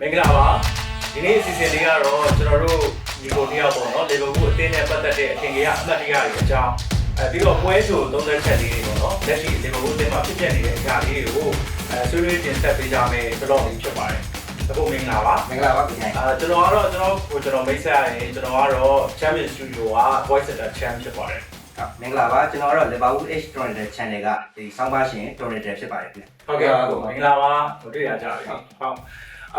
မင်္ဂလာပါဒီနေ့အစီအစဉ်လေးကတော့ကျွန်တော်တို့ဒီကိုတယောက်ပေါ့နော်လီဗာပူးအသင်းနဲ့ပတ်သက်တဲ့အထင်ကြီးအမှတ်တရတွေအကြောင်းအဲပြီးတော့ပွဲဆိုသုံးသက်ချက်လေးတွေပေါ့နော်လက်ရှိလီဗာပူးအသင်းမှာဖြစ်ပျက်နေတဲ့အရာလေးတွေကိုအဲဆွေးနွေးတင်ဆက်ပေးကြမယ်ဘလော့လေးဖြစ်ပါတယ်အခုမင်္ဂလာပါမင်္ဂလာပါခင်ဗျာအာကျွန်တော်ကတော့ကျွန်တော်ကိုကျွန်တော်မိတ်ဆက်ရရင်ကျွန်တော်ကတော့ Champion Studio က Voice Center Champ ဖြစ်ပါတယ်ဟုတ်မင်္ဂလာပါကျွန်တော်ကတော့ Liverpool H Torrent Channel ကဒီစောင်းပါရှင် Torrent ဖြစ်ပါတယ်ခင်ဗျာဟုတ်ကဲ့ဟုတ်မင်္ဂလာပါဟိုတွေ့ရကြပြီဟုတ်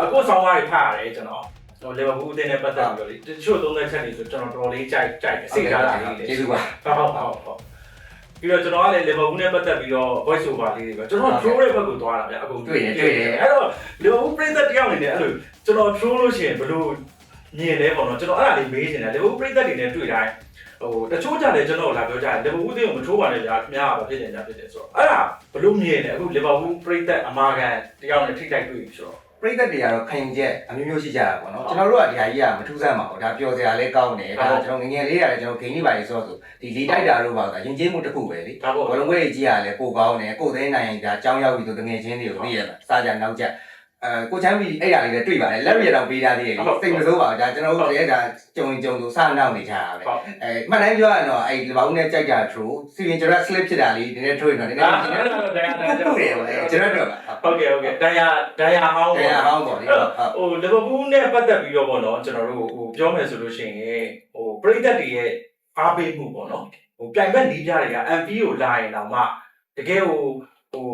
အခုဆောင်းပါးတွေဖတ်ရတယ်ကျွန်တော်ဟိုလီဗာပူးအသင်းနဲ့ပတ်သက်ပြီးတော့လေတချို့သုံးသက်ချက်တွေဆိုကျွန်တော်တော်တော်လေးကြိုက်ကြိုက်တယ်စိတ်ကားတာလေးတွေကျေးဇူးပါဟုတ်ဟုတ်ဟုတ်ဟုတ်ပြီးတော့ကျွန်တော်ကလည်းလီဗာပူးနဲ့ပတ်သက်ပြီးတော့ voice over လေးတွေပဲကျွန်တော် troll ရဲ့ဘက်ကိုသွားတာဗျအခုအဲ့တော့လီဗာပူးပရိသတ်တယောက်အနေနဲ့အဲ့လိုကျွန်တော် troll လို့ရှိရင်ဘလို့မြင်လဲပေါ့နော်ကျွန်တော်အဲ့ဒါလေးမေးနေတာလီဗာပူးပရိသတ်တွေနဲ့တွေ့တိုင်းဟိုတချို့ကြတယ်ကျွန်တော်လာပြောကြတယ်လီဗာပူးအသင်းကိုမထိုးပါနဲ့ဗျာခင်ဗျားကဖြစ်နေကြဖြစ်တယ်ဆိုတော့အဲ့ဒါဘလို့မြင်လဲအခုလီဗာပူးပရိသတ်အမာခံတယောက်နဲ့ထိတ်တိုက်တွေ့ပြီဆိုတော့ ပရိသတ်တွေကတော့ခံယူချက်အမျိုးမျိုးရှိကြတာပေါ့နော်ကျွန်တော်တို့ကဒီဟာကြီးကမထူးဆန်းပါဘူးဒါပျော်စရာလေးကောင်းတယ်ဒါကျွန်တော်ငငယ်လေးရတယ်ကျွန်တော်ဂိမ်းလေးပါရေးဆိုတော့ဒီလေတိုက်တာတို့ပါဆိုရင်ကျင်းမှုတစ်ခုပဲလေဒါပေါ့ဘလုံးဝဲကြီးရတယ်ပိုကောင်းတယ်ကိုယ်သိနိုင်ဒါအကြောင်းရောက်ပြီဆိုတငယ်ချင်းတွေကိုသိရမှာစားကြနောက်ကြ အဲကိုချမ်းပြီးအဲ့ဒါလေးလည်းတွေ့ပါတယ်လက်ရတော့ပေးထားသေးတယ်စိတ်မဆိုးပါဘူးဒါကျွန်တော်တို့လည်းဒါကြုံကြုံဆိုစနောက်နေကြတာပဲဟုတ်အဲမှန်တိုင်းပြောရရင်တော့အဲ့ဒီဘောင်းနဲ့ကြိုက်တာ true စီရင်ကျွန်တော် slip ဖြစ်တာလေးနည်းနည်း true တော့နည်းနည်းဒါနည်းနည်းဒါဒါဒါဟုတ်တယ်ကျွန်တော်တို့ပါဟုတ်ကဲ့ဟုတ်ကဲ့ဒိုင်ယာဒိုင်ယာဟောင်းတရားဟောင်းပေါ့လေဟုတ်ဟိုလီဗာပူးနဲ့ပတ်သက်ပြီးတော့ပေါ့နော်ကျွန်တော်တို့ဟိုပြောမယ်ဆိုလို့ရှိရင်ဟိုပရိသတ်တွေရဲ့အားပေးမှုပေါ့နော်ဟိုပြိုင်ဘက်နီးပြတွေက MP ကိုလာရင်တော့မှတကယ်ဟိုဟို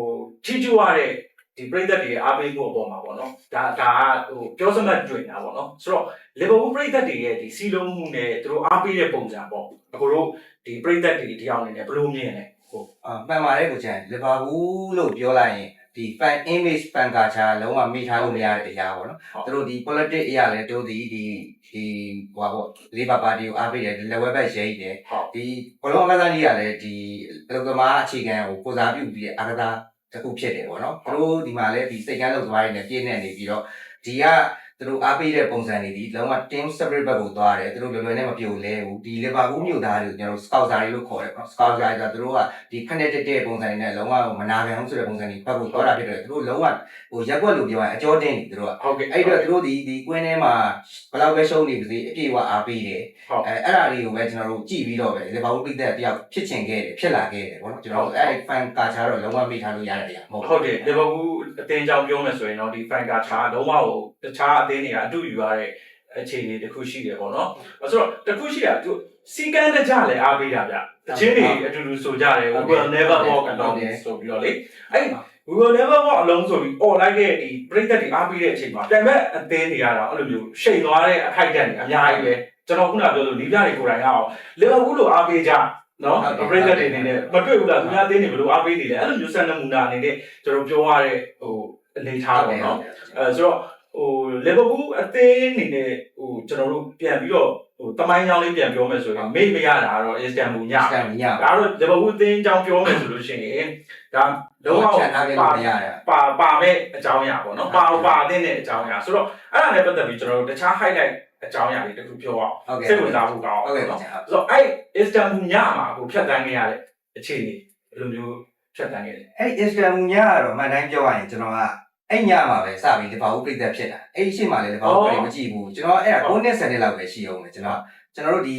ချီးကျူးရတဲ့ ဒီပရိသတ်တွေရဲ့အားပေးမှုအပေါ်မှာပေါ့နော်ဒါဒါကဟိုပြောစမှတ်တွေ့တာပေါ့နော်ဆိုတော့လီဗာပူးပရိသတ်တွေရဲ့ဒီစီလုံးမှုနဲ့သူတို့အားပေးတဲ့ပုံစံပေါ့အခုတို့ဒီပရိသတ်တွေတရားအနေနဲ့ဘယ်လိုမြင်လဲဟိုအမှန်ပါတယ်ကိုချန်လီဗာပူးလို့ပြောလိုက်ရင်ဒီ fan image fan culture လုံးဝမိထားလို့မရတဲ့အရာပေါ့နော်သူတို့ဒီ politics အရာလဲတို့ဒီဒီဒီဟိုပါပေါ့ Labour Party ကိုအားပေးတယ် level back ရေးတယ်ဟုတ်ဒီဘလုံးအကစားကြီးကလည်းဒီအလုပ်သမားအခြေခံကိုကိုစားပြုပြီးတဲ့အကစား တစ်ခုဖြစ်တယ်ပေါ့နော်သူတို့ဒီမှာလည်းဒီစိတ်ကန်းလုပ်သမားတွေနဲ့ပြည့်နေနေပြီးတော့ဒီကသူ တို့အားပေးတဲ့ပုံစံတွေဒီလုံးဝ team spirit ဘက်ကိုသွားတယ်သူတို့လွယ်လွယ်နဲ့မပြိုလဲဘူးဒီ Liverpool မြို့သားတွေကိုကျွန်တော်တို့ scouser တွေလို့ခေါ်တယ်ပေါ့ scouser ဆိုတာသူတို့ကဒီ connected တဲ့ပုံစံတွေနဲ့လုံးဝမနာခံဘူးဆိုတဲ့ပုံစံတွေဘက်ကိုသွားတာဖြစ်တယ်သူတို့လုံးဝဟိုရက်ွက်လို့ပြောရင်အကျော်တင်းနေသူတို့ကဟုတ်ကဲ့အဲ့တော့သူတို့ဒီဒီကွင်းထဲမှာဘယ်လောက်ပဲရှုံးနေပါစေအပြည့်အဝအားပေးတယ်ဟုတ်အဲအဲ့ဒါတွေကိုပဲကျွန်တော်တို့ကြည့်ပြီးတော့ပဲလေဘာလို့ပြည့်တဲ့တယောက်ဖြစ်ချင်ခဲ့တယ်ဖြစ်လာခဲ့တယ်ပေါ့နော်ကျွန်တော်တို့အဲ့ fan culture တော့လုံးဝမိထားလို့ရတဲ့နေရာမဟုတ်ဟုတ်တယ်လီဗာပူး အသင်းကြောင့်ပြောမယ်ဆိုရင်တော့ဒီ fan ကခြားလုံးဝကိုတခြားအသင်းတွေကအတူယူရတဲ့အခြေအနေတစ်ခုရှိတယ်ပေါ့နော်အဲဆိုတော့တစ်ခုရှိတာသူစီကန်းတကြလည်းအားပေးတာဗျတချင်းတွေအတူတူဆိုကြတယ် we will never walk alone ဆိုပြီးတော့လေအဲ့ we will never walk alone ဆိုပြီး all လိုက်တဲ့ဒီပြိသက်တွေအားပေးတဲ့အချိန်မှာပြန်မဲ့အသင်းတွေကတော့အဲ့လိုမျိုးရှိန်သွားတဲ့အခိုက်အတန့်တွေအများကြီးပဲကျွန်တော်ခုနပြောလို့နီးပြတွေကိုယ်တိုင်ကတော့လီဗာပူးလိုအားပေးကြ နော်ပရိသတ်တွေအနေနဲ့မတွေ့ဘူးလားသူများအသင်းတွေဘယ်လိုအားပေးနေလဲအဲ့လိုမျိုးဆက်နမူနာအနေနဲ့ကျွန်တော်ပြောရတဲ့ဟိုအနေထားပေါ့နော်အဲဆိုတော့ဟိုလီဗာပူးအသင်းအနေနဲ့ဟိုကျွန်တော်တို့ပြန်ပြီးတော့ဟိုတမိုင်းကြောင်းလေးပြန်ပြောမယ်ဆိုရင်မေ့မရတာကတော့ instant မူညစကန်ညဒါတော့လီဗာပူးအသင်းကြောင်းပြောမယ်ဆိုလို့ရှိရင်ဒါလုံးဝချန်ထားခဲ့လို့မရတာပါပါမဲ့အကြောင်းအရာပေါ့နော်ပါပါအသင်းနဲ့အကြောင်းအရာဆိုတော့အဲ့ဒါနဲ့ပတ်သက်ပြီးကျွန်တော်တို့တခြား highlight အကြောင်းအရာတွေတခုပြောအောင်ဟုတ်ကဲ့စိတ်ဝင်စားဖို့ကောင်းဟုတ်ကဲ့နော်ပါဆိုတော့အဲ့ instant မူညမှာကိုဖြတ်တန်းခဲ့ရတဲ့အခြေအနေဘယ်လိုမျိုးဖြတ်တန်းခဲ့လဲအဲ့ Instagram ညကတော့အမှန်တိုင်းပြောရရင်ကျွန်တော်ကအဲ့ညမှာပဲစပြီးဒီဘာဘူးပြည့်တဲ့ဖြစ်တာအဲ့ရှေ့မှာလည်းဒီဘာဘူးပြည့်မကြည့်ဘူးကျွန်တော်အဲ့ဒါ9နှစ်10နှစ်လောက်ပဲရှိအောင်လေကျွန်တော် ကျွန်တော်တို့ဒီ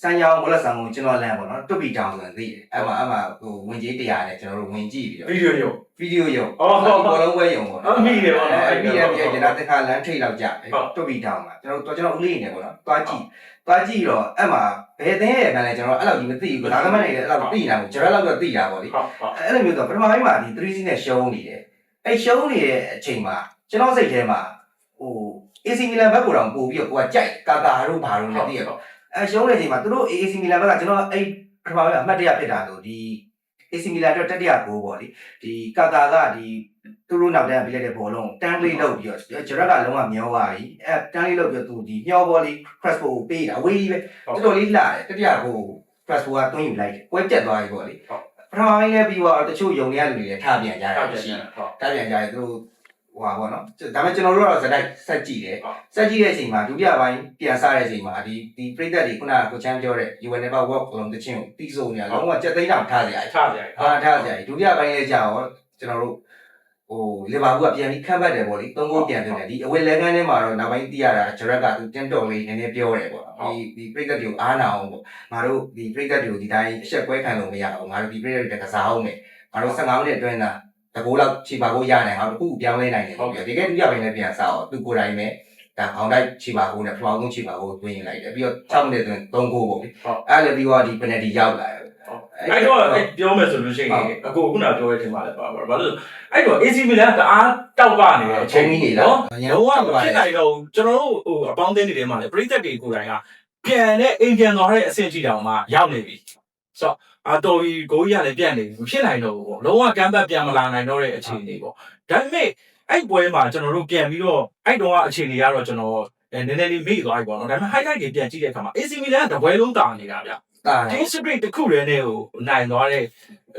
စမ်းရောင်းမလက်ဆောင်ကိုကျွန်တော်လမ်းပေါ့နော်တွတ်ပြီးတောင်းဆိုရင်သိတယ်အဲ့မှာအဲ့မှာဟိုဝင်ကြီးတရားနဲ့ကျွန်တော်တို့ဝင်ကြည့်ပြီးတော့ဗီဒီယိုရုပ်ဗီဒီယိုရုံအော်ဟုတ်ဟုတ်ဘောလုံးပွဲရုံပေါ့အမိတယ်ပေါ့နော်အဲ့ဒီအဲ့ဒီကျွန်တော်တခါလမ်းထိတ်လောက်ကြဟုတ်တွတ်ပြီးတောင်းမှာကျွန်တော်ကျွန်တော်ဦးလေးနေပေါ့နော်သွားကြည့်သွားကြည့်တော့အဲ့မှာဘယ်အသင်းရဲ့မှန်းလဲကျွန်တော်အဲ့လောက်ကြီးမသိဘူးဒါကမှလည်းအဲ့လောက်သိနေတာမဟုတ်ကျွန်တော်လောက်တော့သိတာပေါ့လေဟုတ်ဟုတ်အဲ့လိုမျိုးဆိုပထမပိုင်းမှာဒီ3 C နဲ့ရှုံးနေတယ်အဲ့ရှုံးနေတဲ့အချိန်မှာကျွန်တော်စိတ်ထဲမှာဟို AC Milan ဘက်ကိုတော့ပို့ပြီးတော့ကိုကကြိုက်ကာကာတို့ဘာလို့လဲသိရတော့အဲ့ရှုံးနေတဲ့အချိန်မှာသူတို့ AC Milan ဘက်ကကျွန်တော်အဲ့ပထမပိုင်းအမှတ်တရဖြစ်တာဆိုဒီ AC Milan အတွက်တတိယဂိုးပေါ့လေဒီကာကာကဒီသူတို့နောက်တန်းပြလိုက်တဲ့ဘောလုံးတန်းလေးလောက်ပြီးတော့ဂျရက်ကလုံးဝမျောသွားပြီအဲတန်းလေးလောက်ပြီးတော့သူဒီမျောဘောလေး Crespo ကိုပေးတာဝေးကြီးပဲတော်တော်လေးလှတယ်တတိယဂိုး Crespo ကတွင်းယူလိုက်တယ်ပွဲပြတ်သွားပြီပေါ့လေပထမပိုင်းလည်းပြီးတော့တချို့ယုံနေရလူတွေလည်းထားပြန်ကြရဟုတ်တယ်ရှိဟုတ်ထားပြန်ကြရသူတို့ ဟိုပါဘောနော်ဒါပေမဲ့ကျွန်တော်တို့ကတော့ဇက်တိုက်ဆက်ကြည့်တယ်ဟုတ်ဆက်ကြည့်တဲ့အချိန်မှာဒုတိယပိုင်းပြန်စားတဲ့အချိန်မှာဒီဒီပြိသက်တွေခုနကကိုချမ်းပြောတဲ့ you will never walk alone တချင်းကိုတီးဆုံးနေရလုံးဝကြက်သိန်းတောင်ထားကြရထားကြရအားထားကြရဒုတိယပိုင်းလည်းကြာရောကျွန်တော်တို့ဟဟိုလီဗာပူးကပြန်ပြီးခန့်ပတ်တယ်ပေါ့လေသုံးကိုပြန်တယ်ဒီအဝယ်လက်ကန်းထဲမှာတော့နောက်ပိုင်းသိရတာဂျရက်ကသူတင်းတော်လေးနည်းနည်းပြောတယ်ပေါ့ဒီဒီပရိသတ်တွေကိုအားနာအောင်ပေါ့ငါတို့ဒီပရိသတ်တွေကိုဒီတိုင်းအဆက်ကွဲခံလို့မရအောင်ငါတို့ဒီပရိသတ်တွေကစားအောင်မယ်ငါတို့15မိနစ်အတွင်းသာ တကူလောက်ခြေပါကိုရနိုင်အောင်အခုပြောင်းလဲနိုင်တယ်ပေါ့ဒီကဲဒုတိယပိုင်းလည်းပြန်စားအောင်သူကိုယ်တိုင်ပဲဒါအောင်တိုက်ခြေပါကိုနဲ့ပထမဆုံးခြေပါကိုတွင်းရင်လိုက်တယ်ပြီးတော့6မိနစ်အတွင်း3ဂိုးပေါ့လေအဲ့လည်းပြီးတော့ဒီ penalty ရောက်လာတယ်အဲ့တော့အဲ့ပြောမယ်ဆိုလို့ရှိရင်အကိုခုနပြောတဲ့အချိန်မှာလည်းပါပါဘာလို့အဲ့တော့ AC Milan ကတအားတောက်ပနေတဲ့အချိန်ကြီးနော်လုံးဝမဖြစ်နိုင်တော့ကျွန်တော်တို့ဟိုအပေါင်းအသင်းတွေထဲမှာလည်းပရိသတ်တွေကိုယ်တိုင်ကပြန်တဲ့အိမ်ပြန်သွားတဲ့အဆင့်ကြီးတောင်မှရောက်နေပြီ ဆိုတော့အာတော်ပြီကိုကြီးကလည်းပြတ်နေပြီမဖြစ်နိုင်တော့ဘူးပေါ့လုံးဝကမ်းဘတ်ပြန်မလာနိုင်တော့တဲ့အခြေအနေပေါ့ဒါပေမဲ့အဲ့ပွဲမှာကျွန်တော်တို့ပြန်ပြီးတော့အဲ့တော့အခြေအနေကတော့ကျွန်တော်နည်းနည်းလေးမေ့သွားပြီပေါ့နော်ဒါပေမဲ့ highlight တွေပြန်ကြည့်တဲ့အခါမှာ AC Milan ကတပွဲလုံးတာနေတာဗျတာဒီ spirit တစ်ခုလည်းနဲ့ဟိုနိုင်သွားတဲ့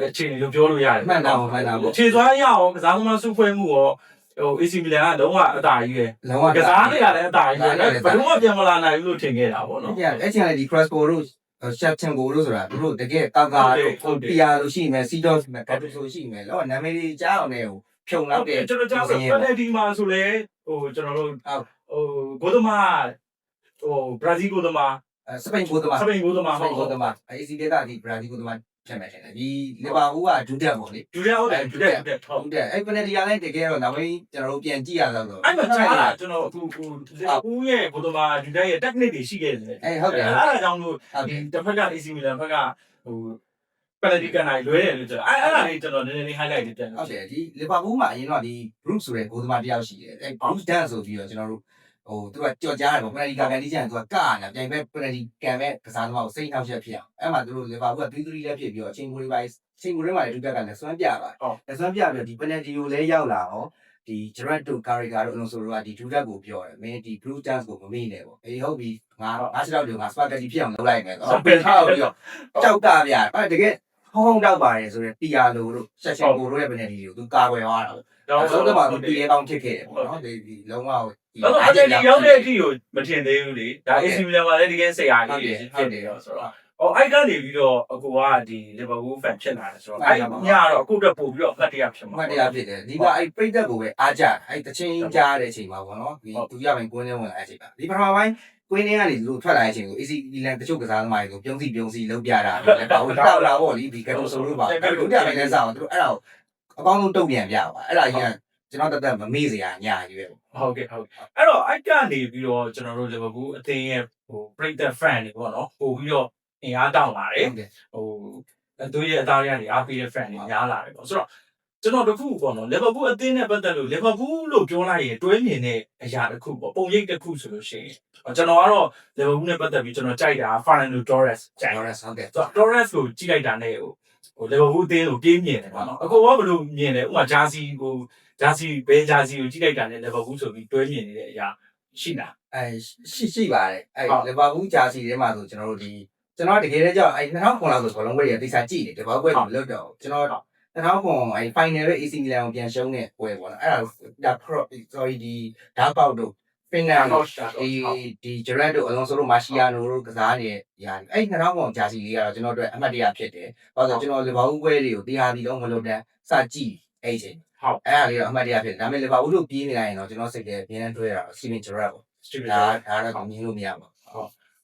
အခြေအနေလို့ပြောလို့ရတယ်မှန်တာမှန်တာပေါ့ခြေသွားရအောင်ကစားသမားစုဖွဲ့မှုရောဟို AC Milan ကလုံးဝအတားကြီးပဲလုံးဝကစားနေရလည်းအတားကြီးပဲဘယ်တော့မှပြန်မလာနိုင်ဘူးလို့ထင်ခဲ့တာပေါ့နော်အဲ့အဲ့ချင်လေဒီ Crespo တို့ ရှက်ချန်ကိုတို့ဆိုတာသူတို့တကယ်ကာကာတို့ပီယာလို့ရှိမယ်စီဒေါ့စ်မယ်ကတ်တူဆိုရှိမယ်လောနာမည်ကြီးကြားအောင်နဲ့ဟိုဖြုံလောက်တယ်ကျွန်တော်ကြားဆို penalty မှာဆိုလဲဟိုကျွန်တော်တို့ဟိုဂိုးသမားဟိုဘရာဇီးဂိုးသမားစပိန်ကိုတမစပိန်ဂိုးသမားစဟုပိတ်န်ဟုကိုတ်တမအေစီဒေတာဒီဘရာဇီးကိုတမ ချက်မယ်ထင်တယ်ဒီလီဗာပူးကဒူတက်ပေါ့လေဒူရက်ဟုတ်တယ်ဒူရက်ဒူရက်ဟုတ်ဒူတက်အဲ့ပနယ်ဒီယာလည်းတကယ်တော့နောက်ပိုင်းကျွန်တော်တို့ပြန်ကြည့်ရတော့ဆိုအဲ့မှာကြားတာကျွန်တော်အခုဟိုဦးရဲ့ဂိုးသမားဒူရက်ရဲ့ technique တွေရှိခဲ့တယ်အဲ့ဟုတ်တယ်အဲ့ဒါကြောင့်လို့ဟုတ်ဒီတယ်တစ်ဖက်က AC Milan ဘက်ကဟို penalty ကန်နိုင်လွဲတယ်လို့ကျွန်တော်အဲ့အဲ့ဒါလေးကျွန်တော်နည်းနည်းလေး highlight ပြန်ဟုတ်တယ်ဒီလီဗာပူးမှာအရင်တော့ဒီ Bruce ဆိုတဲ့ကိုသမားတယောက်ရှိတယ်အဲ့ Bruce Dance ဆိုပြီးတော့ကျွန်တော်တို့ ဟိုသူကကြော်ကြားတယ်ပေါ့ပနယ်ဒီကာကန်ဒီကျန်သူကကနေတာပြိုင်ပဲပနယ်ဒီကန်ပဲကစားသမားကိုစိတ်နှောက်ယှက်ဖြစ်အောင်အဲ့မှာသူတို့လီဗာပူးက3-3လည်းဖြစ်ပြီးတော့အချိန်ကိုလေးပိုင်းအချိန်ကိုလေးမှာလည်းဒူတက်ကလည်းစွမ်းပြပါလက်စွမ်းပြပြီးတော့ဒီပနယ်ဒီကိုလည်းရောက်လာအောင်ဒီ Gerard တို့ Carragher တို့အလုံးစုံတို့ကဒီဒူတက်ကိုပြောတယ်မင်းဒီ Bruce Dance ကိုမမေ့နဲ့ပေါ့အေးဟုတ်ပြီငါငါစတော့ဒီငါ spaghetti ဖြစ်အောင်လုပ်လိုက်မယ်ဆိုတော့ပြန်ထားပြီးတော့ကြောက်တာဗျအဲ့တကယ်ဟောင်းဟောင်းတောက်ပါတယ်ဆိုရင်ပီယာလိုတို့ဆက်ချက်ကိုတို့ရဲ့ပနယ်ဒီကိုသူကာကွယ်သွားတာတော့နောက်ဆုံးတော့မှသူတည်ရဲကောင်းဖြစ်ခဲ့တယ်ပေါ့နော်ဒီဒီလုံးဝဒီ တော့အဲ့ဒီရောက်တဲ့အထိကိုမထင်သေးဘူးလေဒါ AC Milan မှာလည်းဒီကဲဆရာကြီးတွေဖြစ်နေတော့ဆိုတော့အော်အဲ့ကနေပြီးတော့အကူကဒီ Liverpool fan ဖြစ်လာတယ်ဆိုတော့အဲ့ညတော့အခုတော့ပို့ပြီးတော့အမှတ်တရဖြစ်မှာမှတ်တရားဖြစ်တယ်ဒီကအဲ့ပိတ်သက်ကိုပဲအားကြအဲ့တချင်းကြားတဲ့အချိန်မှာပေါ့နော်ဒီဒုတိယပိုင်းကွင်းထဲဝင်လာတဲ့အချိန်ပါဒီပထမပိုင်းကွင်းထဲကနေလူထွက်လာတဲ့အချိန်ကို AC Milan တချို့ကစားသမားတွေကိုပြုံးစီပြုံးစီလုံးပြတာလည်းပါဘူးတောက်လာပေါ့လေဒီကတိုဆိုလို့ပါအဲ့ဒုတိယပိုင်းလည်းစားအောင်သူတို့အဲ့ဒါကိုအကောင်းဆုံးတုံ့ပြန်ပြပါအဲ့ဒါကြီးက ကျွန်တော်တက်တက်မမေ့စရာညာကြီးပဲပေါ့ဟုတ်ကဲ့ဟုတ်အဲ့တော့အဲ့ကနေပြီးတော့ကျွန်တော်တို့ Liverpool အသင်းရဲ့ဟို break the fan တွေပေါ့နော်ပို့ပြီးတော့အင်အားတောင်းလာတယ်ဟုတ်တယ်ဟိုသူရဲ့အသားရကနေအားပေးတဲ့ fan တွေများလာတယ်ပေါ့ဆိုတော့ကျွန်တော်တခုပေါ့နော် Liverpool အသင်းနဲ့ပတ်သက်လို့ Liverpool လို့ပြောလိုက်ရင်တွဲမြင်တဲ့အရာတစ်ခုပေါ့ပုံရိပ်တစ်ခုဆိုလို့ရှိရင်ကျွန်တော်ကတော့ Liverpool နဲ့ပတ်သက်ပြီးကျွန်တော်ကြိုက်တာ Fernando Torres ကြိုက်ဟုတ်တယ်ဟုတ်တယ်ဆိုတော့ Torres ကိုကြည့်လိုက်တာနဲ့ဟိုဟို Liverpool အသင်းကိုပြေးမြင်တယ်ပေါ့နော်အခုကဘယ်လိုမြင်လဲဥပမာ Jersey ကို Jersey ဘယ် Jersey ကိုကြည့်လိုက်တာနဲ့ Liverpool ဆိုပြီးတွဲမြင်နေတဲ့အရာရှိလားအဲရှိရှိပါတယ်အဲဟုတ်လီဗာပူးဂျာစီထဲမှာဆိုကျွန်တော်တို့ဒီကျွန်တော်တကယ်တည်းကြောင့်အဲ2009လောက်ဆိုဘလုံးပွဲတွေတိကျကြည့်တယ်ဒီဘောက်ပွဲတွေမလွတ်တော့ဘူးကျွန်တော်2009အဲ final ရဲ့ AC Milan ကိုပြန်ရှုံးတဲ့ပွဲပေါ့နော်အဲ့ဒါဒါ crop sorry ဒီ dark out တို့ final ဒီဒီ Gerard တို့ Alonso တို့ Marciano တို့ကစားနေတဲ့ຢာအဲ့2009ဂျာစီလေးကတော့ကျွန်တော်တို့အမှတ်တရဖြစ်တယ်ဘာလို့ကျွန်တော်လီဗာပူးပွဲတွေကိုတရားပြီးတော့မလွတ်တမ်းစကြည့်အဲ့ချိန် ဟုတ်အဲ့ဒါလေးတော့အမှတ်တရဖြစ်တယ်ဒါပေမဲ့လီဗာပူးတို့ပြေးနေလိုက်ရင်တော့ကျွန်တော်စိတ်ထဲအမြဲတမ်းတွေးရတာ Steven Gerrard ပေါ့ Steven ဒါ Gerrard ဒါတော့မြင်လို့မရပါ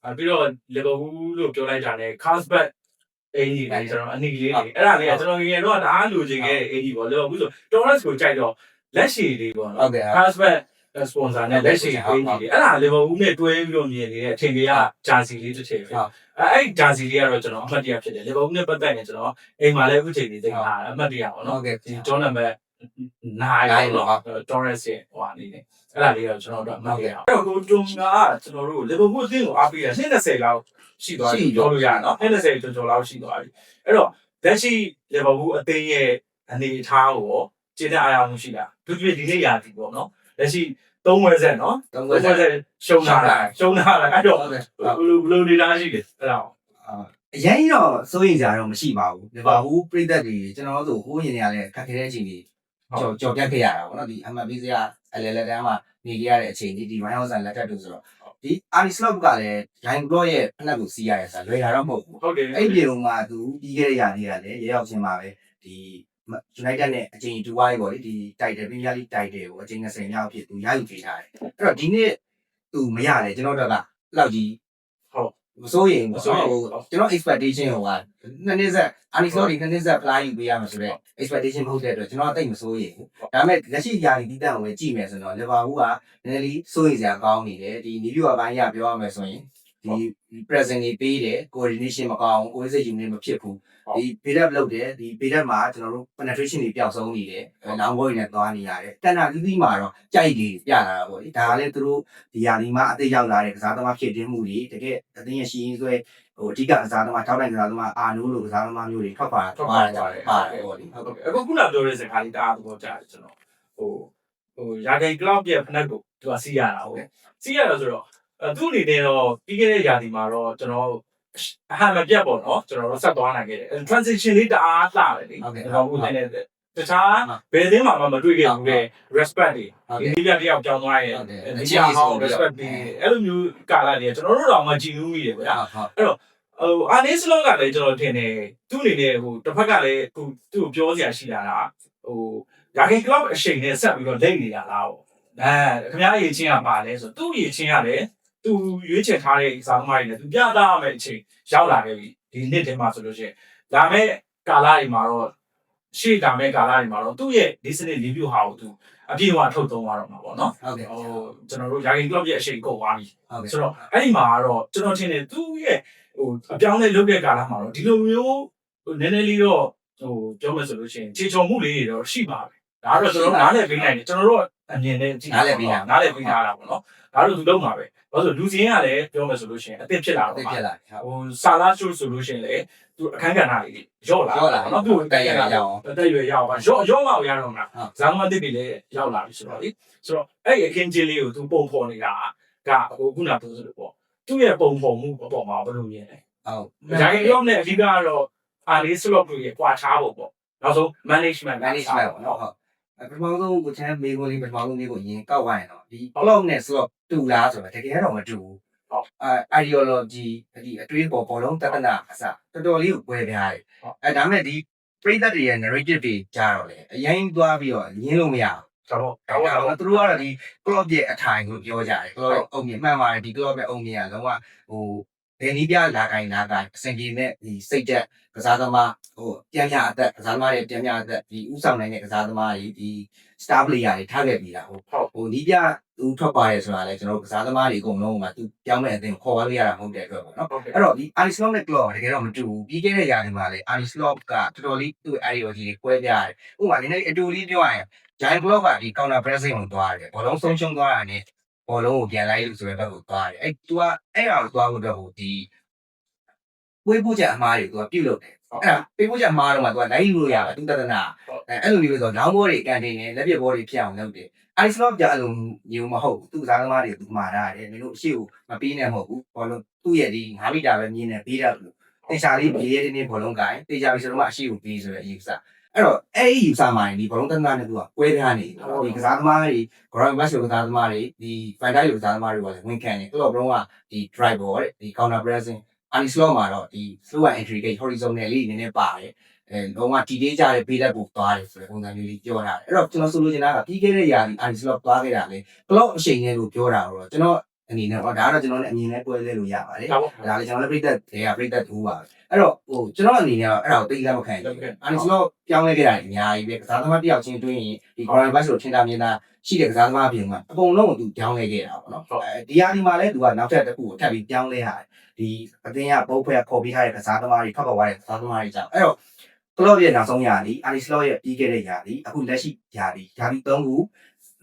အဲပြီးတော့ Liverpool လို့ပြောလိုက်တာနဲ့ Carlsberg အင်ကြီးလေးကျွန်တော်အနီလေးတွေအဲ့ဒါလေးကကျွန်တော်ငယ်တော့တအားလူချင်းခဲ့တဲ့အင်ကြီးပေါ့ Liverpool ဆို Torres ကိုကြိုက်တော့လက်ရှိလေးပေါ့ဘူးနော်ဟုတ်ကဲ့ Carlsberg sponsor နဲ့လက်ရှိအင်ကြီးလေးအဲ့ဒါ Liverpool နဲ့တွဲပြီးတော့မြင်နေတဲ့အထင်ကြီးက Jersey လေးတစ်ချိန်ပဲဟုတ်အဲအဲ့ Jersey လေးကတော့ကျွန်တော်အမှတ်တရဖြစ်တယ် Liverpool နဲ့ပတ်သက်ရင်ကျွန်တော်အိမ်မှာလည်းအခုချိန်ကြီးသိတာအမှတ်တရပေါ့ဟုနော်တ်ကဲ့ဒီ tournament နို င်တော့ Torres ရဲ့ဟိုအနေနဲ့အဲ့ဒါလေးတော့ကျွန်တော်တို့အမှတ်ရအောင်အဲ့တော့ကိုတုံကကျွန်တော်တို့ Liverpool အသင်းကိုအားပေးတာ20လောက်ရှိသွားပြီပြောလို့ရနော်20ကျော်ကျော်လောက်ရှိသွားပြီအဲ့တော့လက်ရှိ Liverpool အသင်းရဲ့အနေအထားကိုရောကျင်းတဲ့အားရမှုရှိလားသူပြဒီနေ့ရာဒီပေါ့နော်လက်ရှိ3ဝဲဆက်နော်တော့3ဝဝဲယ်ဆက်ဆက်ရှုံးလာတာရှုံးလာတာအဲ့တော့ဟုတ်ကဲ့ဘယ်လိုဘယ်လိုနေတာရှိတယ်အဲ့ဒါအရင်တော့စိုးရင်ကြတော့မရှိပါဘူးဒီပါဘူးပြိသက်တွေကျွန်တော်တို့ဟိုးရင်နေရလဲခက်ခဲတဲ့အချိန် ကြီးကြော်ကြော်ပြတ်ခဲ့ရတာပေါ့နော်ဒီအမှတ်ပေးစရာအလဲလက်တန်းမှာနေခဲ့ရတဲ့အချိန်ကြီးဒီမိုင်းဟောက်ဆန်လက်ထက်တို့ဆိုတော့ဒီအာရီစလော့ကလည်းရိုင်းဘလော့ရဲ့ဖက်ကိုစီးရရဆိုလွယ်တာတော့မဟုတ်ဘူးဟုတ်တယ်အဲ့ဒီပုံမှာသူပြီးခဲ့တဲ့ຢာနေရလဲရေရောက်ချင်းမှာပဲဒီ United နဲ့အချိန်တူဝိုင်းပေါ့လေဒီ title Premier League title ကိုအချိန်20မြောက်အဖြစ်သူရယူပေးထားတယ်အဲ့တော့ဒီနေ့သူမရတယ်ကျွန်တော်တို့ကလောက်ကြီးဟုတ် မစိုးရင်မမစိုးစိုးရိမ်ဟိုဟုတ်ကျွန်တော် expectation ဟိုကနှစ်နှစ်ဆက်အာနီဆိုဒီနှစ်နှစ်ဆက် fly ယူပေးရမှာဆိုတော့ expectation မဟုတ်တဲ့အတွက်ကျွန်တော်အသိမစိုးရင်ဘူးဒါပေမဲ့လက်ရှိယာယီတီးတန့်ကိုပဲကြည့်မယ်ဆိုတော့ Liverpool ကနည်းနည်းလေးစိုးရိမ်စရာကောင်းနေတယ်ဒီနီးပြအပိုင်းရပြောရမယ်ဆိုရင် ဒီ present တွေပေးတယ် coordination မကောင်းဘူး cohesive unit မဖြစ်ဘူးဟုတ်ဒီ build up လုပ်တယ်ဒီ build up မှာကျွန်တော်တို့ penetration တွေပျောက်ဆုံးနေတယ်ဟုတ်နောင်ဘွေးနဲ့သွားနေရတယ်တန်တာသီးသီးမှာတော့ကြိုက်တွေပြလာတာပေါ့လေဒါကလည်းသူတို့ဒီယာဒီမှာအသေးရောက်လာတဲ့ကစားသမားဖြစ်တင်းမှုတွေတကယ်အသိရရှိရင်းဆွဲဟိုအဓိကကစားသမားထောက်တိုင်းကစားသမားအာနိုးလိုကစားသမားမျိုးတွေထွက်ပါထွက်သွားပါတာကြောင့်ပါတယ်ပါတယ်ပေါ့လေဟုတ်ဟုတ်ကဲ့ကဲ့အခုခုနပြောတဲ့စကားလေးတအားသဘောကျတယ်ကျွန်တော်ဟိုဟိုရာဂိန်ကလောက်ပြဖနက်ကိုသူကစီးရတာဟုတ်စီးရတာဆိုတော့အဲ သူ့အနေနဲ့တော့ပြီးခဲ့တဲ့ຢာဒီမှာတော့ကျွန်တော်အဟံမပြတ်ပေါ့နော်ကျွန်တော်တို့ဆက်သွားနိုင်ခဲ့တယ် transition လေးတအားလှတယ်လေဟုတ်ကဲ့ကျွန်တော်တို့လည်းတခြားဘယ်အသင်းမှာမှမတွေ့ခဲ့ဘူးတဲ့ respect တွေဟုတ်ဒီကဲ့နည်းပြတယောက်ကြောင်းသွားရဲ့ဟုတ်တယ်ဒီကြောင်ဟောင်း respect တွေအဲ့လိုမျိုးကာလာတွေကျွန်တော်တို့တော့မကြည့်ဘူးမိတယ်ဗျာဟုတ်ဟုတ်ဟိုအာနေစလောကလည်းကျွန်တော်ထင်တယ်သူ့အနေနဲ့ဟိုတစ်ဖက်ကလည်းဟိုသူ့ကိုပြောစရာရှိလာတာဟိုရာဂိန်ကလပ်အရှိန်နဲ့ဆက်ပြီးတော့လိမ့်နေတာလားဟိုအဲခင်ဗျားရေးချင်းကပါလဲဆိုသူ့ရေးချင်းကလည်း သူရွေးချယ်ထားတဲ့စာသမားတွေနဲ့သူပြသရမယ့်အချိန်ရောက်လာခဲ့ပြီဒီနှစ်တည်းမှာဆိုလို့ရှိရင်ဒါမဲ့ကာလာတွေမှာတော့ရှေ့ဒါမဲ့ကာလာတွေမှာတော့သူ့ရဲ့ဒီစနစ် review ဟာကိုသူအပြည့်အဝထုတ်သုံးသွားတော့မှာပေါ့နော်ဟုတ်ကဲ့ဟိုကျွန်တော်တို့ရာဂိန်ကလပ်ရဲ့အရှိန်ကုန်သွားပြီဟုတ်ကဲ့ဆိုတော့အဲ့ဒီမှာကတော့ကျွန်တော်ထင်တယ်သူ့ရဲ့ဟိုအပြောင်းလဲလုပ်တဲ့ကာလမှာတော့ဒီလိုမျိုးဟိုနည်းနည်းလေးတော့ဟိုပြောမယ်ဆိုလို့ရှိရင်ခြေချော်မှုလေးတွေတော့ရှိပါပဲဒါကတော့ကျွန်တော်နားလည်ပေးနိုင်တယ်ကျွန်တော်တို့အမြင်နဲ့ကြည့်နားလည်ပေးထားတာပေါ့နော် ဒါတော့သူလုံးမှာပဲဘာလို့လူစင်းကလည်းပြောမယ်ဆိုလို့ရှိရင်အသစ်ဖြစ်လာသိတော့မှာဖြစ်လာဟုတ်ဟိုဆာလာရှုဆိုလို့ရှိရင်လေသူအခန်းကဏ္ဍလေးရော့လာရော့လာနော်သူတက်ရရအောင်တက်ရွယ်ရအောင်ပါရော့ရော့မအောင်ရတော့မှာဟုတ်ဇာမန်တစ်တွေလည်းရောက်လာပြီဆိုတော့လေဆိုတော့အဲ့ဒီအခင်းချင်းလေးကိုသူပုံဖော်နေတာကဟိုခုနပြောသလိုပေါ့သူ့ရဲ့ပုံဖော်မှုအပေါ်မှာဘယ်လိုမြင်လဲဟုတ်။ဒါကြီးရောနဲ့အဓိကကတော့အာလေးစလော့တွေရဲ့ကွာခြားဖို့ပေါ့။နောက်ဆုံး management management ပေါ့နော်ဟုတ်အဲ ပထမဆုံးကိုချမ်းမေးခွန်းလေးပထမဆုံးလေးကိုအရင်ကောက်ဝိုင်းတော့ဒီ blog နဲ့ slot တူလားဆိုတော့တကယ်တော့မတူဘူးဟုတ်အဲ ideology ဒီအတွေးပေါ်ဘောလုံးတက္ကနာအစတော်တော်လေးကိုပွဲပြားတယ်ဟုတ်အဲဒါမဲ့ဒီပရိသတ်တွေရဲ့ narrative တွေကြားတော့လေအရင်သွားပြီးတော့ရင်းလို့မရဘူးဒါပေါ့ဒါတော့သူတို့ကတော့ဒီ club ရဲ့အထိုင်ကိုပြောကြတယ် club ရဲ့အုံမြင်မှန်ပါတယ်ဒီ club ရဲ့အုံမြင်ကလုံးဝဟို ဘယ်နည်းပြလာကိုင်းလာကိုင်းအစင်ကြီးနဲ့ဒီစိတ်သက်ကစားသမားဟိုပြန်ပြအသက်ကစားသမားတွေပြန်ပြအသက်ဒီဥဆောင်နိုင်တဲ့ကစားသမားတွေဒီ star player တွေထားခဲ့ပြီးတာဟိုဟုတ်ဟိုနီးပြသူထွက်ပါတယ်ဆိုတာလေကျွန်တော်တို့ကစားသမားတွေအကုန်လုံးကသူပြောင်းမဲ့အသင်းခေါ်သွားလို့ရတာမဟုတ်တဲ့အတွက်ပေါ့နော်ဟုတ်ကဲ့အဲ့တော့ဒီ Arislov နဲ့ Claw တကယ်တော့မတူဘူးပြီးခဲ့တဲ့ຢာတွေမှာလေ Arislov ကတော်တော်လေးသူ့ ideology တွေကွဲပြားတယ်ဥပမာနည်းနည်းအတူလေးပြောရရင် Giant Claw ကဒီ counter pressing ကိုသွားတယ်ဘောလုံးဆုံးရှုံးသွားတာနဲ့ ဘောလုံးကိုပြန်လိုက်လို့ဆိုတဲ့ဘက်ကိုသွားတယ်အဲ့ तू ကအဲ့အရာကိုသွားဖို့အတွက်ဟိုဒီဝေးဖို့ချက်အမားတွေ तू ကပြုတ်လုပ်တယ်အဲ့ဒါပေးဖို့ချက်အမားတော့မှ तू ကလိုက်ယူလို့ရတယ်သူတဒနာအဲ့အဲ့လိုမျိုးဆိုတော့ down ball တွေကန်တင်တယ်လက်ပြဘောတွေဖြစ်အောင်လုပ်တယ် Arislov ကြအဲ့လိုမျိုးမဟုတ်ဘူးသူ့စားသမားတွေသူမာတာတယ်မင်းတို့အရှိကိုမပေးနဲ့မဟုတ်ဘူးဘောလုံးသူ့ရဲ့ဒီ9မီတာပဲမြင်နေပေးတယ်လို့တေချာလေးဘေးရဲတင်းဘောလုံးကိုင်တေချာပြီးဆိုတော့မှအရှိကိုပေးဆိုတဲ့အယူဆ အဲ့တော့အဲ့ဒီယူဆမှရင်ဒီဘောလုံးတဒနာနဲ့သူကကွဲပြားနေတယ်ဒီကစားသမားတွေ ground match လိုကစားသမားတွေဒီ fight လိုကစားသမားတွေကလည်းဝင်ခံတယ်အဲ့တော့ဘလုံးကဒီ drive ball တဲ့ဒီ counter pressing Arislov မှာတော့ဒီ slow and entry gate horizontal လေးနည်းနည်းပါတယ်အဲလုံးဝတီတေးကြတဲ့ပေးလက်ကိုသွားတယ်ဆိုတဲ့ပုံစံမျိုးလေးပြောထားတယ်အဲ့တော့ကျွန်တော်ဆိုလိုချင်တာကပြီးခဲ့တဲ့ຢာဒီ Arislov သွားခဲ့တာလေဘလောက်အချိန်နဲ့လို့ပြောတာတော့ကျွန်တော် အနေနဲ့ဟောဒါကတော့ကျွန်တော်လည်းအမြင်နဲ့ပွဲလဲလို့ရပါတယ်ဒါပေါ့ဒါလည်းကျွန်တော်လည်းပြိသက်တွေကပြိသက်တူပါပဲအဲ့တော့ဟိုကျွန်တော်အနေနဲ့တော့အဲ့ဒါကိုသိလက်မခံဘူးအာနီစလောပြောင်းလဲခဲ့တာအများကြီးပဲကစားသမားတယောက်ချင်းတွင်းရင်ဒီ corner back ဆိုထင်တာမြင်တာရှိတဲ့ကစားသမားအပြင်ကအကုန်လုံးကိုသူပြောင်းလဲခဲ့တာပေါ့နော်အဲဒီဟာဒီမှာလည်းသူကနောက်ထပ်တစ်ခုကိုထပ်ပြီးပြောင်းလဲရတယ်ဒီအသင်းကဘုတ်ဖွဲ့ခေါ်ပြီးထားတဲ့ကစားသမားတွေဖတ်ပေါ်သွားတဲ့ကစားသမားတွေကြောင့်အဲ့တော့ကလော့ရဲ့နောက်ဆုံးရာဒီအာနီစလောရဲ့ပြီးခဲ့တဲ့ရာဒီအခုလက်ရှိရာဒီရာဒီ၃ခု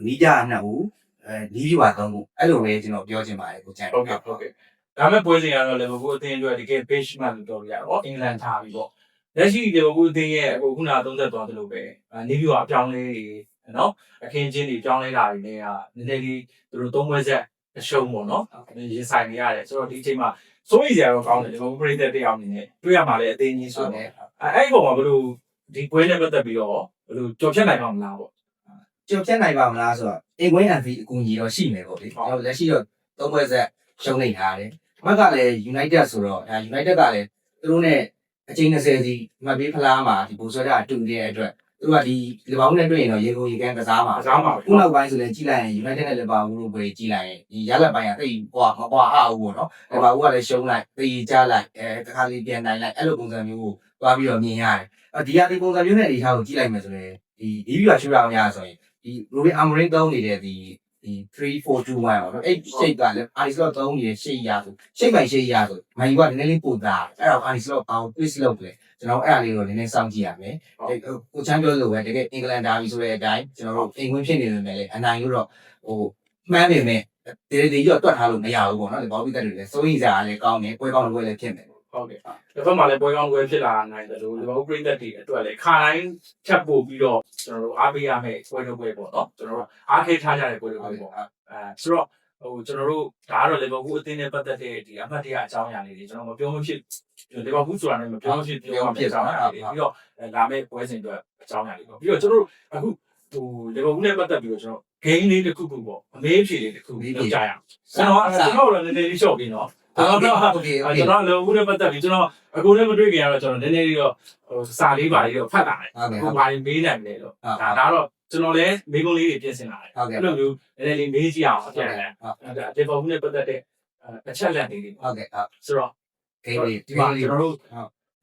နီးကြနှစ်ခုအဲ နီးပြပါ၃ခုအဲ့လိုပဲကျွန်တော်ပြောချင်ပါတယ်ကိုကျန်ဟုတ်ကဲ့ဟုတ်ကဲ့ဒါမဲ့ပွဲစဉ်ကတော့လီဗာပူးအသင်းအတွက်တကယ် base မှလို့ပြောလို့ရတယ်ပေါ့အင်္ဂလန်ထားပြီးပေါ့လက်ရှိလီဗာပူးအသင်းရဲ့အခုခုနသုံးသက်သွားသလိုပဲနေပြီးတော့အပြောင်းလဲတွေနော်အခင်းချင်းတွေပြောင်းလဲတာတွေနဲ့ကနည်းနည်းလေးသူတို့သုံးပွဲဆက်အရှုံးပေါ့နော်ရင်ဆိုင်နေရတယ်ဆိုတော့ဒီအချိန်မှာစိုးရိမ်စရာတော့ကောင်းတယ်လီဗာပူးပရိသတ်တရားအနေနဲ့တွေ့ရမှာလေအသင်းကြီးဆိုဆိုတော့တော့အဲ့ဒီပုံမှာဘယ်လိုဒီပွဲနဲ့ပတ်သက်ပြီးတော့ဘယ်လိုကြော်ဖြတ်နိုင်မှာမလားပေါ့ ကျော်ပြတ်နိုင်ပါမလားဆိုတော့အင်ကွင်းအန်ဖီအကူအညီတော့ရှိမယ်ပေါ့လေဟုတ်ကျွန်တော်လက်ရှိတော့သုံးပွဲဆက်ရှုံးနေထားတယ်ဘက်ကလည်း United ဆိုတော့အဲ United ကလည်းသူတို့ ਨੇ အချိန်20စီမှတ်ပေးဖလားမှာဒီဘူဆွဲတာတူတဲ့အတွက်သူကဒီလီဗာပူးနဲ့တွေ့ရင်တော့ရေကိုရေကန်ကစားမှာကစားမှာပဲခုနောက်ပိုင်းဆိုလည်းကြည့်လိုက်ရင် United နဲ့ Liverpool တို့ပဲကြည့်လိုက်ရင်ဒီရလက်ပိုင်းကတိတ်ဟွာမပွားအားဘူးပေါ့နော် Liverpool ကလည်းရှုံးလိုက်တေးကြလိုက်အဲတခါလေးပြန်နိုင်လိုက်အဲ့လိုပုံစံမျိုးကိုသွားပြီးတော့မြင်ရတယ်အဲဒီဟာဒီပုံစံမျိုးနဲ့ဒီဟာကိုကြည့်လိုက်မယ်ဆိုရင်ဒီဒီဗီယာရှူတာများဆိုရင် ဒီ Ruben Amorim သုံးနေတဲ့ဒီဒီ3421ပေါ့နော်အဲ့ shape ကလည်း Ice Slot သုံးနေတဲ့ shape ရဆို shape ပိုင်း shape ရဆိုမိုင်ကနည်းနည်းလေးပိုတာအဲ့တော့ Ice Slot အောင် twist လုပ်တယ်ကျွန်တော်အဲ့အလေးကိုနည်းနည်းစောင့်ကြည့်ရမယ်အဲ့ကိုချမ်းပြောလို့ပဲတကယ်အင်္ဂလန်ဒါဘီဆိုတဲ့အတိုင်းကျွန်တော်တို့အိမ်ဝင်ဖြစ်နေနေတယ်လေအနိုင်လို့တော့ဟိုမှန်းနေမယ်ဒီဒီရောတွတ်ထားလို့မရဘူးပေါ့နော်ဒီဘောပိတက်တွေလည်းစိုးရိမ်စားလည်းကောင်းတယ်ပွဲကောင်းလို့ပွဲလည်းဖြစ်မယ် ဟုတ်ကဲ့ဒီဘက်မှာလည်းပွဲကောင်းပွဲဖြစ်လာနိုင်တယ်လို့ဒီဘက်ပရိသတ်တွေအတွက်လည်းခါတိုင်းဖြတ်ပို့ပြီးတော့ကျွန်တော်တို့အားပေးရမယ့်ပွဲတစ်ပွဲပေါ့နော်ကျွန်တော်တို့အားခဲထားကြတဲ့ပွဲတစ်ပွဲပေါ့အဲဆိုတော့ဟိုကျွန်တော်တို့ဒါကတော့လီဗာပူးအသင်းနဲ့ပတ်သက်တဲ့ဒီအမှတ်တရအကြောင်းအရာလေးတွေကျွန်တော်မပြောမဖြစ်လီဗာပူးဆိုတာလည်းမပြောမဖြစ်ပြောမဖြစ်အကြောင်းအရာလေးပြီးတော့လာမယ့်ပွဲစဉ်အတွက်အကြောင်းအရာလေးပေါ့ပြီးတော့ကျွန်တော်တို့အခုဟိုလီဗာပူးနဲ့ပတ်သက်ပြီးတော့ကျွန်တော် game လေးတစ်ခုခုပေါ့အမေးဖြေလေးတစ်ခုလုပ်ကြရအောင်ကျွန်တော်ကျွန်တော်လည်းနည်းနည်းလေးရှော့ပြီးနော် ဟုတ်ကဲ့ဟုတ်ကဲ့ကျွန်တော်လည်းဦးနဲ့ပတ်သက်ပြီးကျွန်တော်အခုလည်းမတွေ့ခင်ကတော့ကျွန်တော်နည်းနည်းလေးတော့ဟိုစာလေးပါလေးတော့ဖတ်တာလေဟိုပါလေးမေးနိုင်တယ်လို့ဒါဒါတော့ကျွန်တော်လည်းမေးခွန်းလေးတွေပြင်ဆင်လာတယ်အဲ့လိုမျိုးနည်းနည်းလေးမေးကြည့်အောင်အပြန်လဲဒါဒီပုံနဲ့ပတ်သက်တဲ့အချက်လက်တွေဟုတ်ကဲ့ဆိုတော့ဂိမ်းလေးဒီမှာကျွန်တော်တို့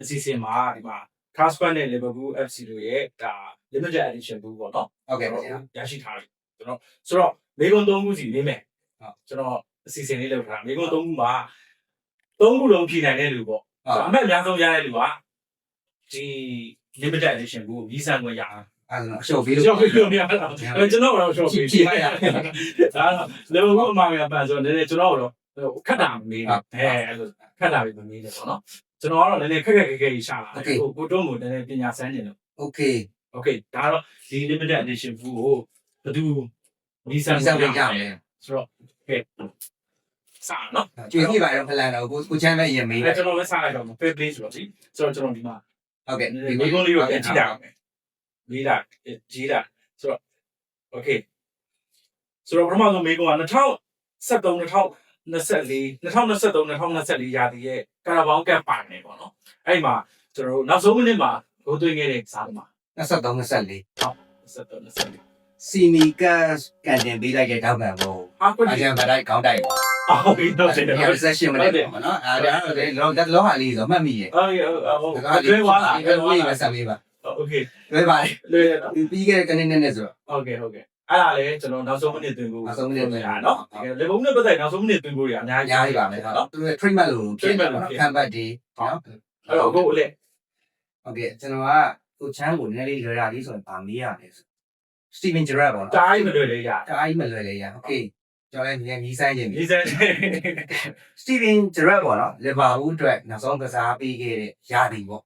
အစီအစဉ်မှာဒီမှာ Cash Fund နဲ့ Liverpool FC တို့ရဲ့ဒါ limited edition ဘူးပေါ့နော်ဟုတ်ကဲ့ရရှိထားတယ်ကျွန်တော်ဆိုတော့မေးခွန်း၃ခုစီနေမယ်ကျွန်တော်အစီအစဉ်လေးလုပ်ထားတာမေးခွန်း၃ခုမှာ သုံးခုလုံးဖြည့်နိုင်တဲ့လူပေါ့အမှတ်အများဆုံးရတဲ့လူကဒီ limited edition ကိုမြည်ဆန်ခွင့်ရအောင်အဲ့ဒါရှော့ပေးလို့ရှော့ပေးလို့မရဘူးကျွန်တော်ကတော့ရှော့ပေးကြည့်ရတာဒါတော့လေဘုမမရပါဆိုတော့နည်းနည်းကျွန်တော်ကတော့ခက်တာမမေးဘူးအဲအဲ့လိုခက်တာပဲမမေးတယ်ပေါ့နော်ကျွန်တော်ကတော့နည်းနည်းခက်ခက်ခဲခဲကြီးရှာလာဟိုကိုတွန်းကိုနည်းနည်းပညာစမ်းနေလို့ okay okay ဒါတော့ဒီ limited edition ဘူးကိုဘယ်သူမြည်ဆန်ခွင့်ရအောင်ဆိုတော့ okay စနော်ကျွေးကြည့်ပါတော့ဖလန်တော့ကိုကိုချမ်းပဲရင်မေးအဲကျွန်တော်လည်းစလိုက်တော့ fair play ဆိုတော့ဒီဆိုတော့ကျွန်တော်ဒီမှာဟုတ်ကဲ့ဒီကုန်းလေးကိုပြန်ကြည့်တာမယ်မေးတာကြီးတာဆိုတော့ okay ဆိုတော့ပထမဆုံးမေးကုန်းက2023 2024 2023 2024ရာသီရဲ့ကာရာဘောင်းကပ်ပါနေပေါ့နော်အဲ့မှာကျွန်တော်တို့နောက်ဆုံးမိနစ်မှာဂိုးသွင်းခဲ့တဲ့စားမှာ23 24 23 24စီနီကတ်ကန်တင်ပေးလိုက်တဲ့တောက်ပံပေါ့ဟာကွအဒီကျန်ဗတိုက်ခေါင်းတိုက်ပေါ့ အော်ဒီတော့တယ် ဒီ recession မလေးပေါ့နော်အဲ့ဒါတော့လောလောလောဟာလေးဆိုမှတ်မိရဲ့ အော်ဟုတ် ဒါက ကျွေးသွား အဲ့လိုလေးပဲဆက်ပေးပါ โอเค လွယ်ပါလေ လေ ပြီးခဲ့တဲ့ကနေနဲ့နဲ့ဆိုတော့ โอเคဟုတ်ကဲ့အဲ့ဒါလည်းကျွန်တော်နောက်ဆုံးမိနစ်သွင်းဖို့ နောက်ဆုံးမိနစ်သွင်းဖို့ နော်လေဘုံနဲ့ပတ်သက်နောက်ဆုံးမိနစ်သွင်းဖို့ရအများ အ ကြီး များကြီးပါမယ်နော်သူတို့ treatment လို့ဖြစ်တယ်နော်ခံပတ်ဒီနော် အဲ့တော့ကိုလေ ဟုတ်ကဲ့ကျွန်တော်ကကိုချမ်းကိုနည်းနည်းလေးလွယ်တာလေးဆိုရင်ဗာမေးရတယ်ဆို Steven Gerrard ပေါ့နော် တိုင်းမလွယ်လေရ ဒါအားကြီးမလွယ်လေရโอเค ကျွန်တော်လည်းညီညီဆိုင်ခြင်းဒီစက် Steven Gerrard ပေါ့နော် Liverpool အတွက်နောက်ဆုံးကစားပေးခဲ့တဲ့ယာဒီပေါ့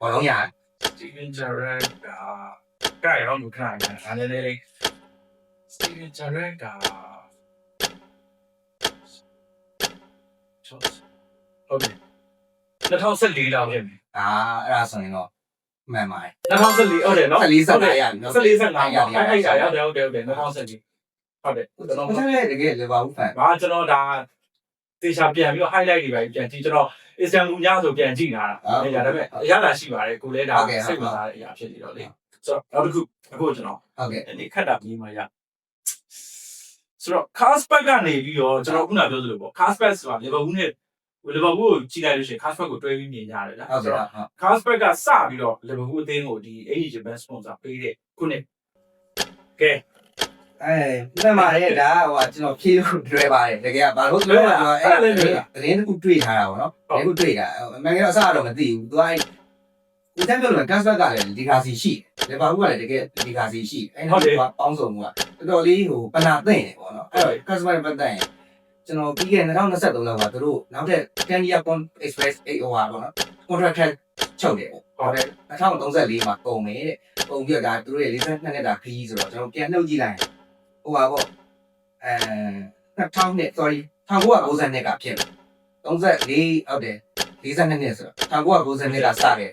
ဘောလုံးရစတီဗင်ဂျာရက်ကကဲရောလူခဏနေတာအားလည်းလေးစတီဗင်ဂျာရက်ကချောဟုတ်ပြီ2014လောက်ဖြစ်ပြီအာအဲ့ဒါဆိုရင်တော့မှန်ပါတယ်2014ဟုတ်တယ်နော်14 15ရပြီ14 15ရောက်တယ်အဲ့ဒါရောက်တယ်ဟုတ်တယ်ဟုတ်တယ်2014 ဟုတ်တယ်ကျွန်တော်ကျွန်တော်လည်းတကယ် Liverpool fan ဘာကျွန်တော်ဒါတေချာပြန်ပြီးတော့ highlight တွေပဲပြန်ကြည့်ကျွန်တော် Instagram ညဆိုပြန်ကြည့်လာတာအဲ့ဒါဒါပေမဲ့အရသာရှိပါတယ်ကိုလည်းဒါစိတ်ဝင်စားတဲ့အရာဖြစ်နေတော့လေဆိုတော့နောက်တစ်ခုအခုကျွန်တော်ဟုတ်ကဲ့ဒီခက်တာပြီးမှရဆိုတော့ Casper ကနေပြီးတော့ကျွန်တော်ခုနပြောသလိုပေါ့ Casper ဆိုတာ Liverpool နဲ့ Liverpool ကိုကြီးလိုက်လို့ရှိရင် Casper ကိုတွဲပြီးမြင်ရတယ်ဗျာဟုတ်ကဲ့ဟုတ် Casper ကစပြီးတော့ Liverpool အသင်းကိုဒီ AE Japan sponsor ပေးတဲ့ခုနှစ်ကဲ အဲမှန်ပါတယ်ဒါဟိုကျွန်တော်ဖြေလို့လွယ်ပါတယ်တကယ်ကဘာလို့လွယ်လဲဆိုတော့အဲ့သတင်းတစ်ခုတွေ့ထားတာပေါ့နော်သတင်းတစ်ခုတွေ့တာမန်ကတော့အစတော့မသိဘူးသူကအဲ့ဦးတန်းပြောလို့ကတ်စဘတ်ကလည်းဒီကာစီရှိတယ်လီဗာပူးကလည်းတကယ်ဒီကာစီရှိတယ်အဲ့တော့ပေါင်းစုံမှုကတော်တော်လေးဟိုပနာသိမ့်တယ်ပေါ့နော်အဲ့တော့ကတ်စဘတ်ပတ်သက်ရင်ကျွန်တော်ပြီးခဲ့2023လောက်ကသူတို့နောက်ထပ် Candia Express 8 hour ပေါ့နော် contract ချုပ်တယ်ပေါ့ဟုတ်တယ်2034မှာကုန်မယ်တဲ့ပုံပြတာသူတို့ရဲ့42နှစ်တာခရီးဆိုတော့ကျွန်တော်ပြန်နှုတ်ကြည့်လိုက် ဟိုပါပေါ့အဲ2000နှစ် sorry 1990နှစ်ကဖြစ်တယ်34ဟုတ်တယ်42နှစ်ဆိုတော့1990နှစ်ကစတယ်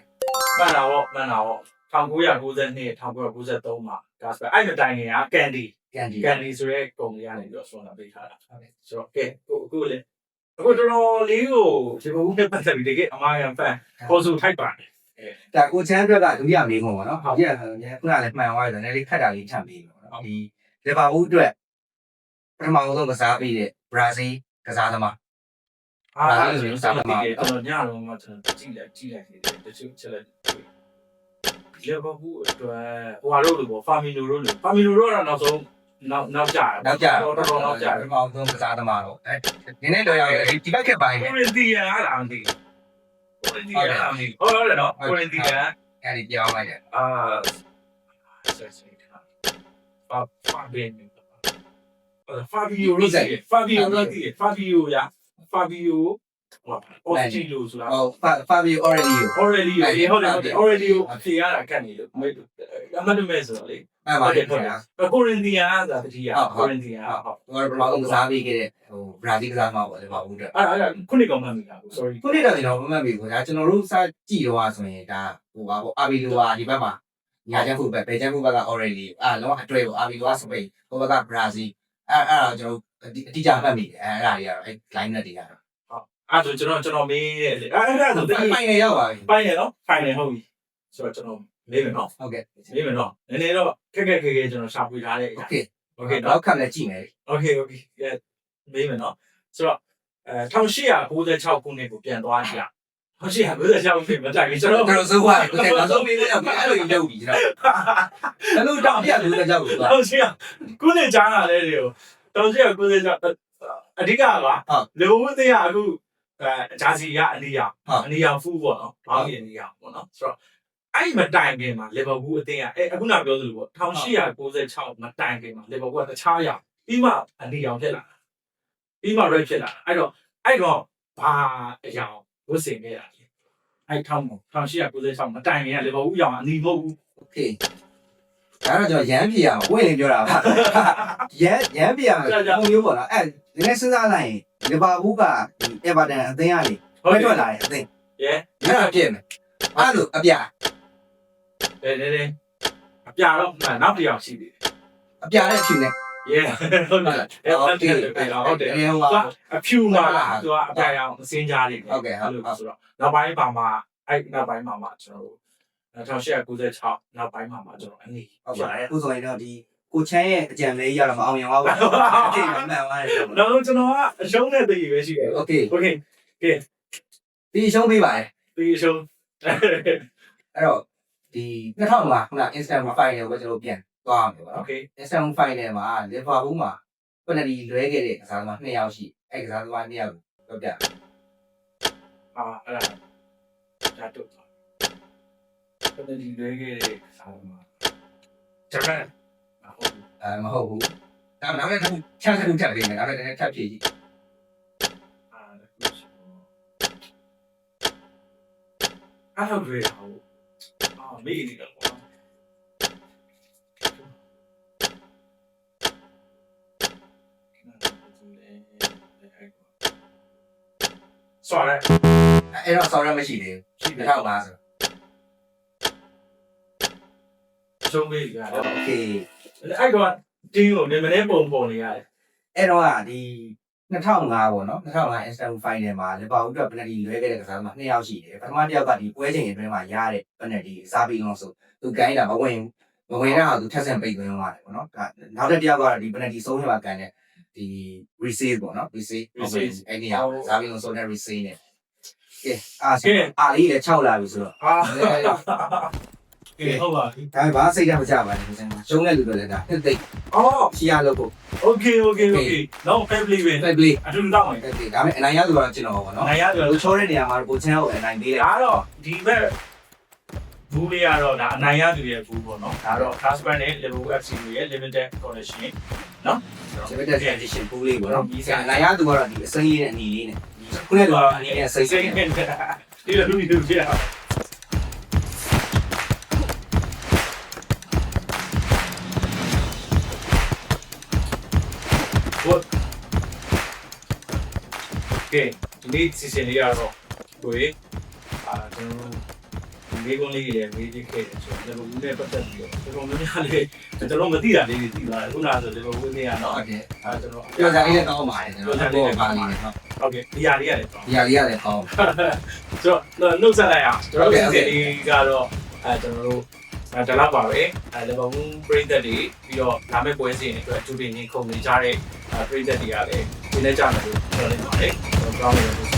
မှန်တာပေါ့မှန်တာပေါ့1992 1993မှာ Casper အဲ့ဒီတိုင်ငယ်က Candy ကန်ဒီ Candy ဆိုရဲကုမ္ပဏီကနေပြီးတော့ sponsor ပေးထားတာဟုတ်တယ်ဆိုတော့ကဲကိုအခုလေအခုတော်တော်လေးကိုဒီဘုံနဲ့ပတ်သက်ပြီးတကယ်အမားရန်ဖန်ပေါ်စုထိုက်ပါတယ်ဒါကိုချမ်းအတွက်ကဒုတိယမေးခွန်းပေါ့နော်ဟုတ်ကဲ့ခုနကလည်းမှန်သွားတယ်နည်းလေးခက်တာလေးထပ်ပြီးပေါ့နော်ဒီ လီဗာပူးအတွက်ပထမဆုံးကစားပြီးတဲ့ဘရာဇီးကစားသမားအာအဲ့ဒါဆိုစာမသိတယ်ကျွန်တော်ညတော့မှကျွန်တော်ကြည့်လိုက်ကြည့်လိုက်နေတယ်တချို့ချက်လိုက်လီဗာပူးအတွက်ဟိုဟာလို့လို့ပေါ့ဖာမီနိုတို့လို့ဖာမီနိုတို့ကတော့နောက်ဆုံးနောက်နောက်ကြတယ်နောက်ကြတော်တော်နောက်ကြပထမဆုံးကစားသမားတော့အဲဒီနေ့တော့ရောက်ဒီဘက်ခက်ပိုင်းကိုရင်တီယာဟာလားမသိကိုရင်တီယာဟာလားမသိဟုတ်တယ်နော်ကိုရင်တီယာအဲဒီပြောင်းလိုက်တယ်အာဆက် စိတ်ထားဖာဖာဘင်းဖာဘီယိုလို့သိဖာဘီယိုလို့သိဖာဘီယိုရဖာဘီယိုဟိုအော်စတီလိုဆိုတာဟိုဖာဘီအော်ရီယို already ရေဟုတ်တယ်ဟုတ်တယ် already ကိုဖြေရတာကတ်နေလို့မေအမှတ်တမဲ့ဆိုတော့လေမှန်ပါတယ်ခင်ဗျာကိုရင်တီယာဆိုတာတတိယကိုရင်တီယာဟုတ်ဟိုပထမဆုံးကစားပြီးခဲ့တဲ့ဟိုဘရာဇီးကစားသမားပေါ့လီဗာပူးအတွက်အဲ့အဲ့ခုနှစ်ကောင်မှတ်မိတာ sorry ခုနေ့တော့ကျွန်တော်မမှတ်ပြီခင်ဗျာကျွန်တော်တို့စကြည့်တော့ဆိုရင်ဒါဟိုပါပေါ့အာဘီလိုကဒီဘက်မှာ ညာချမ်းဖူဘက်ဘယ်ချမ်းဖူဘက်က Orally အာလောကအတွေ့ပေါ့ RB ကစပိန်ဟိုဘက်က Brazil အဲ့အဲ့တော့ကျွန်တော်အတိအကျမှတ်မိတယ်အဲ့အဲ့ဒါတွေကတော့အဲ့ line net တွေကတော့အဲ့ဆိုကျွန်တော်ကျွန်တော်မေးရဲ့အဲ့အဲ့ဆိုပိုင်ရရောက်ပါပြီပိုင်ရနော် final ဟုတ်ပြီဆိုတော့ကျွန်တော်မေးမယ်နော်ဟုတ်ကဲ့မေးမယ်နော်နည်းနည်းတော့ခက်ခက်ခဲခဲကျွန်တော်ရှာဖွေထားတဲ့အရာ Okay Okay နောက်ခက်လည်းကြည့်မယ် Okay Okay မေးမယ်နော်ဆိုတော့အဲ1896ခုနှစ်ကိုပြန်သွားကြည့် 1896ခုနှစ်မတိုင်ဘူးကျွန်တော်တော်တော်ဆိုးသွားတယ်ကျွန်တော်ဆုံးပြီးတော့အဲ့လိုကြီးလုပ်ပြီကျွန်တော်ဘယ်လိုတောင်ပြလို့လဲကြောက်လို့သွားတောင်ရှိခုနှစ်ကြားလာတဲ့တွေကိုတောင်ရှိခုနှစ်ကြားအဓိကကလေဝုသိရအခုအဲဂျာစီကအနီရောင်အနီရောင်ဖူးပေါ့နော်ဘောင်းကြီးအနီရောင်ပေါ့နော်ဆိုတော့အဲ့မတိုင်ခင်မှာလီဗာပူးအသင်းကအဲအခုနပြောသလိုပေါ့1896မတိုင်ခင်မှာလီဗာပူးကတခြားရောင်ပြီးမှအနီရောင်ဖြစ်လာပြီးမှ red ဖြစ်လာအဲ့တော့အဲ့တော့ဘာအရောင် ဝတ်ဆင်ခဲ့ရလဲအဲ့ထောင်း1896မတိုင်ခင်ကလီဗာပူးရောင်အနီမဟုတ်ဘူး โอเคဒါတော့ကျွန်တော်ရမ်းပြရအောင်ဝင့်ရင်ပြောတာပါရမ်းရမ်းပြရမယ်ပုံမျိုးပေါ့နော်အဲ့ဒီနေ့စဉ်းစားလိုက်ရင်လီဗာပူးကဒီအေဗာတန်အသင်းကနေဘယ်ထွက်လာတယ်အသင်း ရဲ ညအပြည့်မယ်အဲ့လိုအပြ အဲနည်းနည်းအပြာတော့မှန်နောက်တစ်ယောက်ရှိသေးတယ် အပြနဲ့ဖြူနဲ့ ရဲဟုတ်တယ်အဲဟုတ်တယ်ဟုတ်တယ် အဲဟို သူကအဖြူမှာသူကအပြာရောင်အစင်းကြားနေတယ်ဆိုတော့နောက်ပိုင်းပါမှာအဲ့နောက်ပိုင်းပါမှာကျွန်တော်1896နောက်ပိုင်းပါမှာကျွန်တော်အနည်း ဟုတ်ပါတယ်အခုဆိုရင်တော့ဒီကိုချမ်းရဲ့အကြံလေးရတော့မအောင်မြင်ပါဘူးအကြည့်မှန်ပါတယ် နောက်ကျွန်တော်ကအရှုံးတဲ့တည်ပဲရှိတယ် โอเค โอเค ဒီရှုံးပေးပါတယ် ဒီအရှုံး အဲ့တော့ဒီ2005ခုန instant final ကိုကျွန်တော်ပြန် သွားမယ်ပေါ့နော် Okay SM final မှာ Liverpool မှာ penalty လွဲခဲ့တဲ့ကစားသမား2ယောက်ရှိအဲ့ကစားသမား2ယောက်ကိုပြောပြအာအဲ့ဒါဒါတို့ပါပဒလီလွဲခဲ့တဲ့ကစားသမားဂျပန်ဟုတ်အဲမဟုတ်ဘူးဒါနောက်လည်းတစ်ခုချက်တစ်ခုချက်ပေးမယ်နောက်လည်းတစ်ခုချက်ဖြည့်ကြည့်အာအခုဆိုအားထုတ်ရအောင်အာမေ့နေတယ်ပေါ့ ဆော်ရဲ အဲ့တော့ sorry မရှိသေး ရှိ ဘူး တယ် 2005ဆို ရှုံးမေးကြတယ် โอเค အဲ့တော့တင်းကိုနည်းနည်းပုံပုံနေရတယ် အဲ့တော့ကဒီ2005ပေါ့နော်2005 instant final မှာလီဗာပူးအတွက်ပနဒီလွဲခဲ့တဲ့ကစားသမား2ယောက်ရှိတယ်ပထမတစ်ယောက်ကဒီပွဲချိန်အတွင်းမှာရတဲ့ပနဒီစားပြီးအောင်ဆိုသူဂိုင်းတာမဝင်မဝင်တဲ့ဟာသူထက်ဆန်ပိတ်သွင်းသွားတယ်ပေါ့နော်ဒါနောက်တစ်ယောက်ကတော့ဒီပနဒီဆုံးရမှာကန်တဲ့ ဒီ receive ပေါ့နော် receive အဲ့ဒီဟာစားပြီးအောင်ဆိုတဲ့ receive နဲ့ကဲအားဆိုအားလေးလည်း6လာပြီဆိုတော့အာကဲဟုတ်ပါပြီဒါဘာစိတ်ဓာတ်မကြပါနဲ့စဉ်းစားရှုံးတဲ့လူတွေလည်းဒါတစ်သိပ်အော်ချီရလို့ကို Okay okay okay တော့ family ပဲတိုက်ပလေးအတူတူတော့မယ်တိုက်ပလေးဒါပေမဲ့အနိုင်ရသူကတော့ကျွန်တော်ပေါ့နော်နိုင်ရတယ်လူချောတဲ့နေရာမှာကိုချမ်းကိုအနိုင်ပေးတယ်ဒါတော့ဒီဘက် ဘူးလေးကတော့ဒါအနိုင်ရသူရဲ့ဘူးပေါ့နော်ဒါတော့ Casper နဲ့ Liverpool FC ရဲ့ limited condition နော်ကျမတက်တဲ့ edition ပူးလေးပေါ့နော်ဒီကအနိုင်ရသူကတော့ဒီအစိမ်းလေးနဲ့အနီလေးနဲ့ခုနကတော့အနီနဲ့စိတ်စိစိတ်တ်နဲ့နဲ့ဒီလိုလူလူပြရအောင်ဟုတ်ကဲဒီနေ့စီစဉ်လေးရတော့ကိုယ်အာကျွန်တော် မေးခွန်းလေးတွေလည်းမေးကြည့်ခဲ့တယ်ဆိုတော့ကျွန်တော်ဦးနဲ့ပတ်သက်ပြီးတော့ကျွန်တော်များများလေးကျွန်တော်မသိတာလေးတွေသိသွားတယ်ခုနကဆိုကျွန်တော်ဦးနေရတော့ဟုတ်ကဲ့အဲကျွန်တော်ပြောကြလေးလည်းကောင်းပါတယ်ကျွန်တော်တော့ပါနေတယ်ဟုတ်ဟုတ်ကဲ့ဒီဟာလေးရတယ်တော့ဒီဟာလေးရတယ်ကောင်းဆိုတော့နှုတ်ဆက်လိုက်အောင်ကျွန်တော်တို့စီစဉ်လေးကတော့အဲကျွန်တော်တို့အဲဒါတော့ပါပဲအဲလီဗာပူးပရိသတ်တွေပြီးတော့လာမယ့်ပွဲစဉ်အတွက်သူတွေနေခုန်နေကြတဲ့ပရိသတ်တွေကလည်းဒီနေ့ကြမယ်လို့ပြောနေပါတယ်ကျွန်တော်ပြောင်းနေတယ်